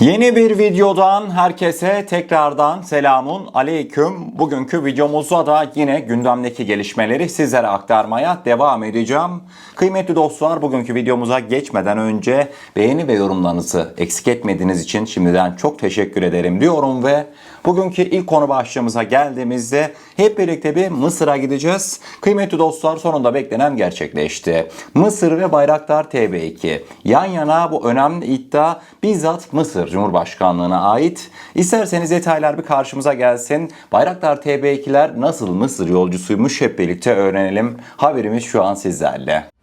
Yeni bir videodan herkese tekrardan selamun aleyküm. Bugünkü videomuzda da yine gündemdeki gelişmeleri sizlere aktarmaya devam edeceğim. Kıymetli dostlar bugünkü videomuza geçmeden önce beğeni ve yorumlarınızı eksik etmediğiniz için şimdiden çok teşekkür ederim diyorum ve bugünkü ilk konu başlığımıza geldiğimizde hep birlikte bir Mısır'a gideceğiz. Kıymetli dostlar sonunda beklenen gerçekleşti. Mısır ve Bayraktar TB2 yan yana bu önemli iddia bizzat Mısır Cumhurbaşkanlığına ait. İsterseniz detaylar bir karşımıza gelsin. Bayraktar TB2'ler nasıl Mısır yolcusuymuş hep birlikte öğrenelim. Haberimiz şu an sizlerle.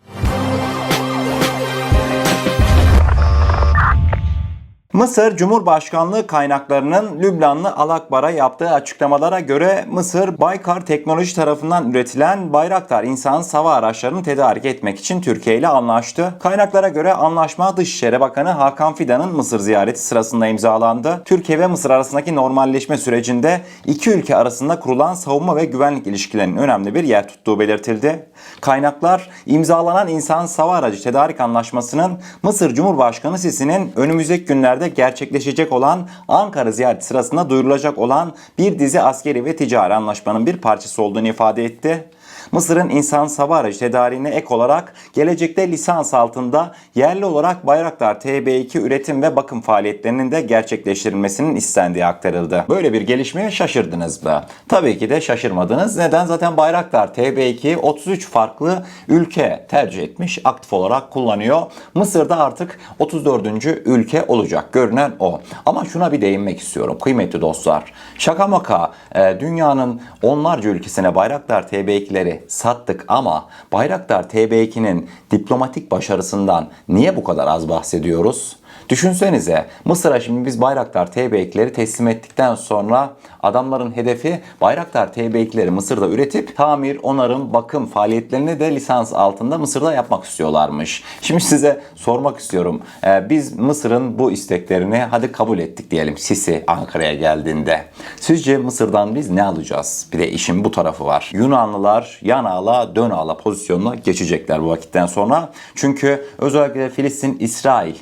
Mısır Cumhurbaşkanlığı kaynaklarının Lübnanlı Alakbar'a yaptığı açıklamalara göre Mısır Baykar Teknoloji tarafından üretilen Bayraktar insan hava araçlarını tedarik etmek için Türkiye ile anlaştı. Kaynaklara göre anlaşma Dışişleri Bakanı Hakan Fidan'ın Mısır ziyareti sırasında imzalandı. Türkiye ve Mısır arasındaki normalleşme sürecinde iki ülke arasında kurulan savunma ve güvenlik ilişkilerinin önemli bir yer tuttuğu belirtildi. Kaynaklar imzalanan insan hava aracı tedarik anlaşmasının Mısır Cumhurbaşkanı Sisi'nin önümüzdeki günlerde gerçekleşecek olan Ankara ziyareti sırasında duyurulacak olan bir dizi askeri ve ticari anlaşmanın bir parçası olduğunu ifade etti. Mısır'ın insan hava aracı tedariğine ek olarak gelecekte lisans altında yerli olarak Bayraktar TB2 üretim ve bakım faaliyetlerinin de gerçekleştirilmesinin istendiği aktarıldı. Böyle bir gelişmeye şaşırdınız mı? Tabii ki de şaşırmadınız. Neden? Zaten Bayraktar TB2 33 farklı ülke tercih etmiş, aktif olarak kullanıyor. Mısır'da artık 34. ülke olacak. Görünen o. Ama şuna bir değinmek istiyorum kıymetli dostlar. Şaka maka e, dünyanın onlarca ülkesine Bayraktar TB2'leri sattık ama Bayraktar TB2'nin diplomatik başarısından niye bu kadar az bahsediyoruz? Düşünsenize Mısır'a şimdi biz Bayraktar TB2'leri teslim ettikten sonra adamların hedefi Bayraktar TB2'leri Mısır'da üretip tamir, onarım, bakım faaliyetlerini de lisans altında Mısır'da yapmak istiyorlarmış. Şimdi size sormak istiyorum. Ee, biz Mısır'ın bu isteklerini hadi kabul ettik diyelim Sisi Ankara'ya geldiğinde. Sizce Mısır'dan biz ne alacağız? Bir de işin bu tarafı var. Yunanlılar yan ağla dön ağla pozisyonuna geçecekler bu vakitten sonra. Çünkü özellikle Filistin, İsrail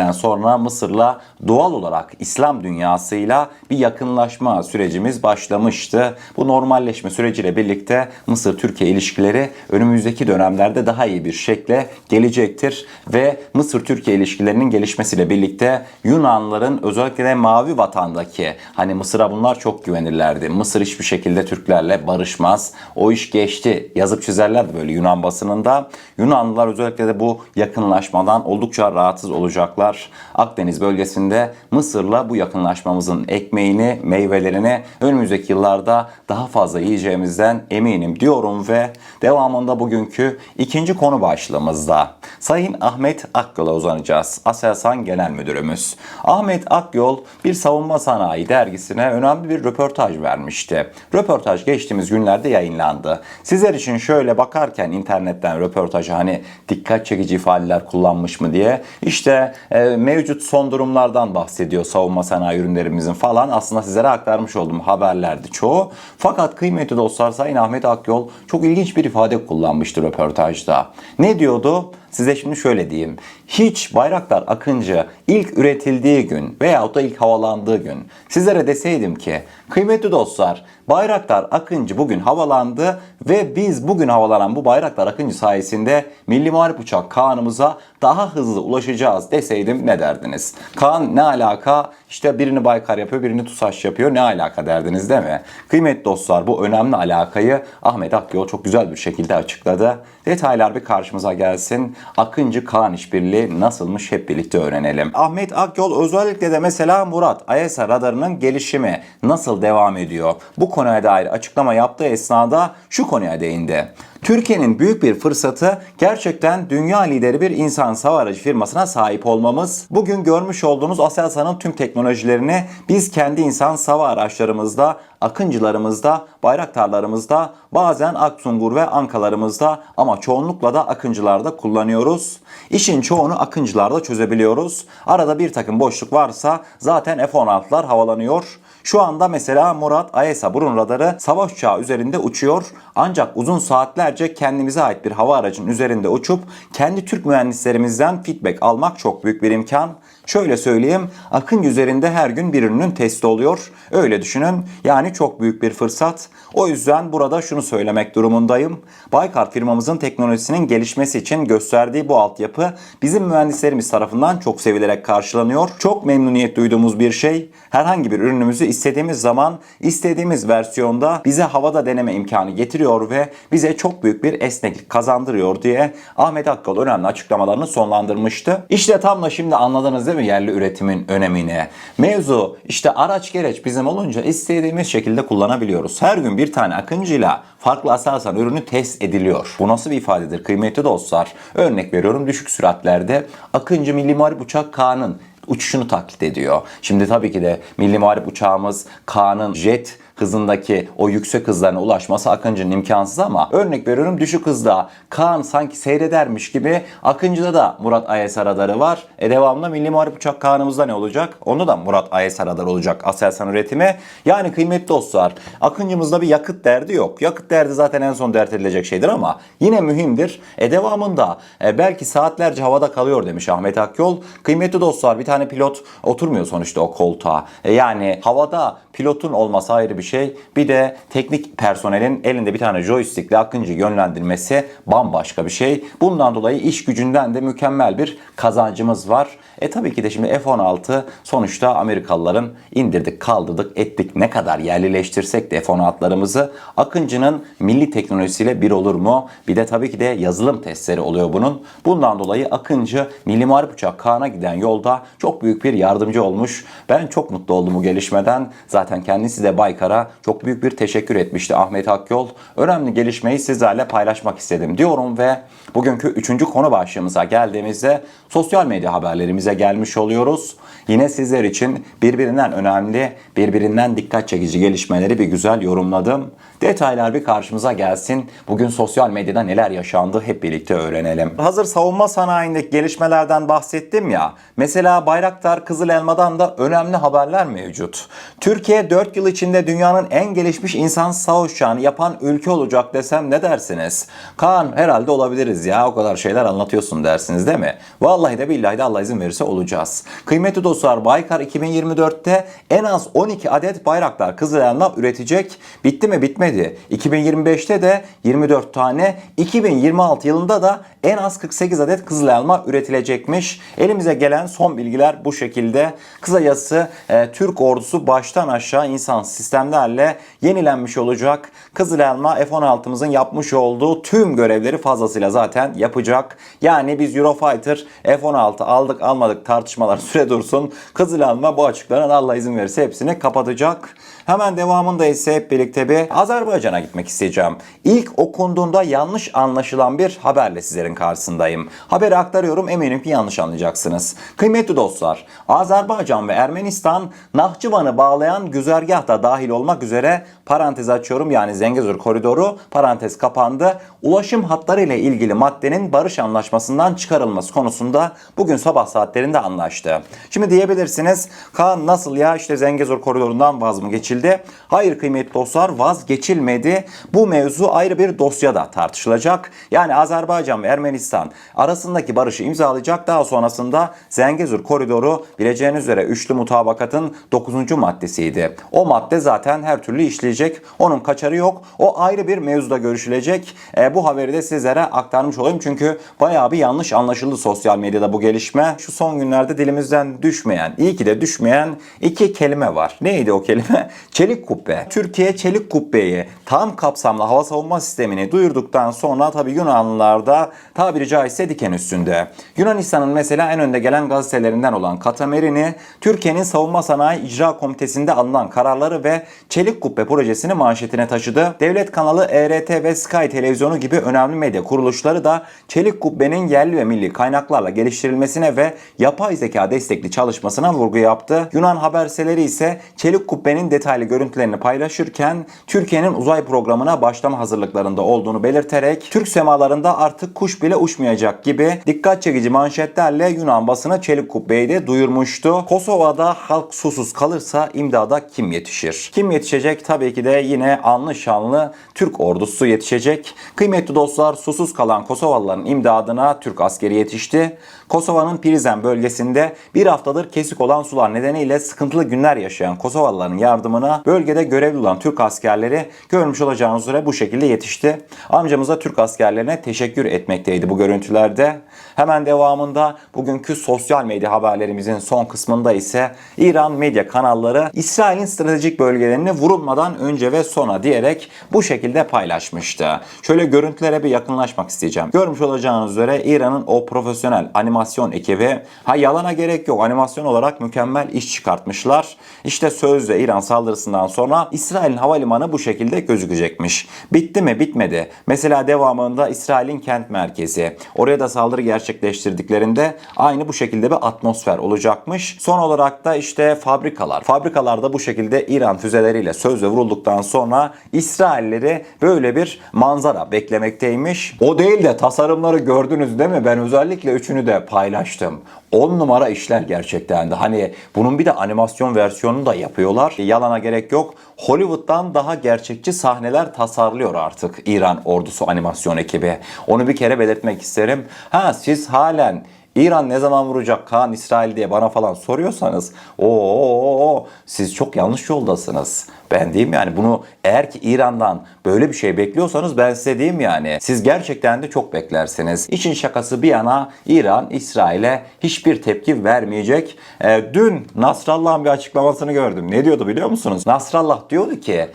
geriliminden sonra Mısır'la doğal olarak İslam dünyasıyla bir yakınlaşma sürecimiz başlamıştı. Bu normalleşme süreciyle birlikte Mısır-Türkiye ilişkileri önümüzdeki dönemlerde daha iyi bir şekle gelecektir ve Mısır-Türkiye ilişkilerinin gelişmesiyle birlikte Yunanlıların özellikle de Mavi Vatan'daki hani Mısır'a bunlar çok güvenirlerdi. Mısır hiçbir şekilde Türklerle barışmaz. O iş geçti. Yazıp çizerlerdi böyle Yunan basınında. Yunanlılar özellikle de bu yakınlaşmadan oldukça rahatsız olacaklar. Akdeniz bölgesinde Mısır'la bu yakınlaşmamızın ekmeğini, meyvelerini önümüzdeki yıllarda daha fazla yiyeceğimizden eminim diyorum ve devamında bugünkü ikinci konu başlığımızda Sayın Ahmet Akyol'a uzanacağız. Aselsan Genel Müdürümüz. Ahmet Akyol bir savunma sanayi dergisine önemli bir röportaj vermişti. Röportaj geçtiğimiz günlerde yayınlandı. Sizler için şöyle bakarken internetten röportajı hani dikkat çekici ifadeler kullanmış mı diye işte e, mevcut son durumlardan bahsediyor savunma sanayi ürünlerimizin falan aslında sizlere aktarmış olduğum haberlerdi çoğu. Fakat kıymetli dostlar Sayın Ahmet Akyol çok ilginç bir ifade kullanmıştı röportajda. Ne diyordu? Size şimdi şöyle diyeyim. Hiç Bayraktar Akıncı ilk üretildiği gün veyahut da ilk havalandığı gün sizlere deseydim ki kıymetli dostlar Bayraktar Akıncı bugün havalandı ve biz bugün havalanan bu Bayraktar Akıncı sayesinde Milli Muharip Uçak Kaan'ımıza daha hızlı ulaşacağız deseydim ne derdiniz? Kaan ne alaka? İşte birini Baykar yapıyor, birini TUSAŞ yapıyor. Ne alaka derdiniz değil mi? Kıymetli dostlar bu önemli alakayı Ahmet Akyol çok güzel bir şekilde açıkladı. Detaylar bir karşımıza gelsin. Akıncı Kaan işbirliği nasılmış hep birlikte öğrenelim. Ahmet Akyol özellikle de mesela Murat AESA radarının gelişimi nasıl devam ediyor? Bu konuya dair açıklama yaptığı esnada şu konuya değindi. Türkiye'nin büyük bir fırsatı gerçekten dünya lideri bir insan hava aracı firmasına sahip olmamız. Bugün görmüş olduğunuz Aselsan'ın tüm teknolojilerini biz kendi insan hava araçlarımızda, akıncılarımızda, bayraktarlarımızda, bazen Aksungur ve Ankalarımızda ama çoğunlukla da akıncılarda kullanıyoruz. İşin çoğunu akıncılarda çözebiliyoruz. Arada bir takım boşluk varsa zaten F-16'lar havalanıyor. Şu anda mesela Murat AESA burun radarı savaş uçağı üzerinde uçuyor. Ancak uzun saatlerce kendimize ait bir hava aracının üzerinde uçup kendi Türk mühendislerimizden feedback almak çok büyük bir imkan. Şöyle söyleyeyim, Akıncı üzerinde her gün bir ürünün testi oluyor. Öyle düşünün. Yani çok büyük bir fırsat. O yüzden burada şunu söylemek durumundayım. Baykar firmamızın teknolojisinin gelişmesi için gösterdiği bu altyapı bizim mühendislerimiz tarafından çok sevilerek karşılanıyor. Çok memnuniyet duyduğumuz bir şey. Herhangi bir ürünümüzü istediğimiz zaman, istediğimiz versiyonda bize havada deneme imkanı getiriyor ve bize çok büyük bir esneklik kazandırıyor diye Ahmet Akkol önemli açıklamalarını sonlandırmıştı. İşte tam da şimdi anladınız değil mi yerli üretimin önemini? Mevzu işte araç gereç bizim olunca istediğimiz şekilde kullanabiliyoruz. Her gün bir tane akıncıyla farklı Aselsan ürünü test ediliyor. Bu nasıl bir ifadedir kıymetli dostlar? Örnek veriyorum düşük süratlerde Akıncı Milli Muharip Uçak K'nın uçuşunu taklit ediyor. Şimdi tabii ki de Milli Muharip uçağımız K'nın jet hızındaki o yüksek hızlarına ulaşması Akıncı'nın imkansız ama örnek veriyorum düşük hızda Kaan sanki seyredermiş gibi Akıncı'da da Murat AES radarı var. E devamlı Milli Muharip Uçak Kaan'ımızda ne olacak? Onda da Murat AES radarı olacak Aselsan üretimi. Yani kıymetli dostlar Akıncı'mızda bir yakıt derdi yok. Yakıt derdi zaten en son dert edilecek şeydir ama yine mühimdir. E devamında e, belki saatlerce havada kalıyor demiş Ahmet Akyol. Kıymetli dostlar bir tane pilot oturmuyor sonuçta o koltuğa. E yani havada pilotun olması ayrı bir şey. Bir de teknik personelin elinde bir tane joystickle Akıncı yönlendirmesi bambaşka bir şey. Bundan dolayı iş gücünden de mükemmel bir kazancımız var. E tabii ki de şimdi F-16 sonuçta Amerikalıların indirdik, kaldırdık, ettik. Ne kadar yerlileştirsek de F-16'larımızı Akıncı'nın milli teknolojisiyle bir olur mu? Bir de tabii ki de yazılım testleri oluyor bunun. Bundan dolayı Akıncı Milli Muharip Uçak Kaan'a giden yolda çok büyük bir yardımcı olmuş. Ben çok mutlu oldum bu gelişmeden. Zaten kendisi de Baykar'a çok büyük bir teşekkür etmişti Ahmet Akyol. Önemli gelişmeyi sizlerle paylaşmak istedim diyorum ve bugünkü üçüncü konu başlığımıza geldiğimizde sosyal medya haberlerimize gelmiş oluyoruz. Yine sizler için birbirinden önemli, birbirinden dikkat çekici gelişmeleri bir güzel yorumladım. Detaylar bir karşımıza gelsin. Bugün sosyal medyada neler yaşandı hep birlikte öğrenelim. Hazır savunma sanayindeki gelişmelerden bahsettim ya. Mesela Bayraktar Kızıl Elma'dan da önemli haberler mevcut. Türkiye 4 yıl içinde dünyanın en gelişmiş insan sağ uçağını yapan ülke olacak desem ne dersiniz? Kaan herhalde olabiliriz ya o kadar şeyler anlatıyorsun dersiniz değil mi? Vallahi de billahi de Allah izin verirse olacağız. Kıymetli dostlar Baykar 2024'te en az 12 adet Bayraktar Kızıl Elma üretecek. Bitti mi bitmedi. 2025'te de 24 tane. 2026 yılında da en az 48 adet Kızıl Elma üretilecekmiş. Elimize gelen son bilgiler bu şekilde. Kısacası e, Türk ordusu baştan aşağı insan sistemlerle yenilenmiş olacak. Kızıl Elma F-16'mızın yapmış olduğu tüm görevleri fazlasıyla zaten yapacak. Yani biz Eurofighter F-16 aldık almadık tartışmalar süre dursun. Kızıl Elma bu açıkların Allah izin verirse hepsini kapatacak. Hemen devamında ise hep birlikte bir Azerbaycan'a gitmek isteyeceğim. İlk okunduğunda yanlış anlaşılan bir haberle sizlerin karşısındayım. Haberi aktarıyorum eminim ki yanlış anlayacaksınız. Kıymetli dostlar, Azerbaycan ve Ermenistan Nahçıvan'ı bağlayan güzergah da dahil olmak üzere parantez açıyorum yani Zengezur koridoru parantez kapandı. Ulaşım hatları ile ilgili maddenin barış anlaşmasından çıkarılması konusunda bugün sabah saatlerinde anlaştı. Şimdi diyebilirsiniz Kaan nasıl ya işte Zengezur koridorundan vaz mı geçildi? Hayır kıymetli dostlar vazgeçilmedi. Bu mevzu ayrı bir dosyada tartışılacak. Yani Azerbaycan ve Ermenistan arasındaki barışı imzalayacak. Daha sonrasında Zengezur koridoru bileceğiniz üzere üçlü mutabakatın 9. maddesiydi. O madde zaten her türlü işleyecek. Onun kaçarı yok. O ayrı bir mevzuda görüşülecek. E, bu haberi de sizlere aktarmış olayım. Çünkü bayağı bir yanlış anlaşıldı sosyal medyada bu gelişme. Şu son günlerde dilimizden düşmeyen, iyi ki de düşmeyen iki kelime var. Neydi o kelime? Çelik kubbe. Türkiye çelik kubbeyi tam kapsamlı hava savunma sistemini duyurduktan sonra tabii Yunanlılar da tabiri caizse diken üstünde. Yunanistan'ın mesela en önde gelen gazetelerinden olan Katamerini, Türkiye'nin Savunma Sanayi İcra Komitesi'nde alınan kararları ve Çelik Kubbe projesini manşetine taşıdı. Devlet kanalı ERT ve Sky Televizyonu gibi önemli medya kuruluşları da Çelik Kubbe'nin yerli ve milli kaynaklarla geliştirilmesine ve yapay zeka destekli çalışmasına vurgu yaptı. Yunan haber siteleri ise Çelik Kubbe'nin detaylı görüntülerini paylaşırken Türkiye'nin uzay programına başlama hazırlıklarında olduğunu belirterek Türk semalarında artık kuş bile uçmayacak gibi dikkat çekici manşetlerle Yunan basını Çelik Kubbe'yi de duyurmuştu. Kosova'da halk susuz kalırsa imdada kim yetişir? Kim yetişecek? Tabii ki de yine anlı şanlı Türk ordusu yetişecek. Kıymetli dostlar susuz kalan Kosovalıların imdadına Türk askeri yetişti. Kosova'nın Prizren bölgesinde bir haftadır kesik olan sular nedeniyle sıkıntılı günler yaşayan Kosovalıların yardımına bölgede görevli olan Türk askerleri görmüş olacağınız üzere bu şekilde yetişti. Amcamıza Türk askerlerine teşekkür etmekteydi bu görüntülerde. Hemen devamında bugünkü sosyal medya haberlerimizin son kısmında ise İran medya kanalları İsrail'in stratejik bölgelerini vurulmadan önce ve sonra diyerek bu şekilde paylaşmıştı. Şöyle görüntülere bir yakınlaşmak isteyeceğim. Görmüş olacağınız üzere İran'ın o profesyonel animasyon ekibi ha yalana gerek yok animasyon olarak mükemmel iş çıkartmışlar. İşte sözde İran saldırısından sonra İsrail'in havalimanı bu şekilde gözükecekmiş. Bitti mi? Bitmedi. Mesela devamında İsrail'in kent merkezi. Oraya da saldırı gerçekleştirdiklerinde aynı bu şekilde bir atmosfer olacakmış. Son olarak da işte fabrikalar. Fabrikalarda bu şekilde İran füzeleriyle sözle vurulduktan sonra İsrailleri böyle bir manzara beklemekteymiş. O değil de tasarımları gördünüz değil mi? Ben özellikle üçünü de paylaştım. 10 numara işler gerçekten de. Hani bunun bir de animasyon versiyonunu da yapıyorlar. Yalana gerek yok. Hollywood'dan daha gerçekçi sahneler tasarlıyor artık İran ordusu animasyon ekibi. Onu bir kere belirtmek isterim. Ha siz halen İran ne zaman vuracak Kaan İsrail diye bana falan soruyorsanız o siz çok yanlış yoldasınız. Ben diyeyim yani bunu eğer ki İran'dan böyle bir şey bekliyorsanız ben size diyeyim yani siz gerçekten de çok beklersiniz. İşin şakası bir yana İran İsrail'e hiçbir tepki vermeyecek. Ee, dün Nasrallah'ın bir açıklamasını gördüm. Ne diyordu biliyor musunuz? Nasrallah diyordu ki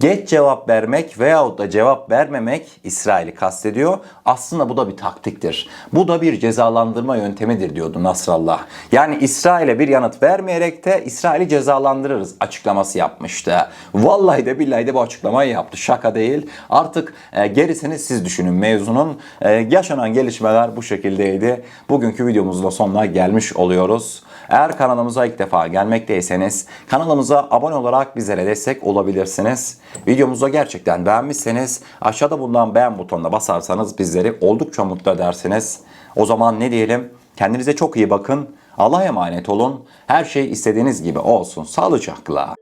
Geç cevap vermek veyahut da cevap vermemek İsrail'i kastediyor. Aslında bu da bir taktiktir. Bu da bir cezalandırma yöntemidir diyordu Nasrallah. Yani İsrail'e bir yanıt vermeyerek de İsrail'i cezalandırırız açıklaması yapmıştı. Vallahi de billahi de bu açıklamayı yaptı. Şaka değil. Artık e, gerisini siz düşünün mevzunun. E, yaşanan gelişmeler bu şekildeydi. Bugünkü videomuzun sonuna gelmiş oluyoruz. Eğer kanalımıza ilk defa gelmekteyseniz kanalımıza abone olarak bizlere destek olabilirsiniz. Videomuzu gerçekten beğenmişseniz aşağıda bulunan beğen butonuna basarsanız bizleri oldukça mutlu edersiniz. O zaman ne diyelim? Kendinize çok iyi bakın. Allah'a emanet olun. Her şey istediğiniz gibi olsun. Sağlıcakla.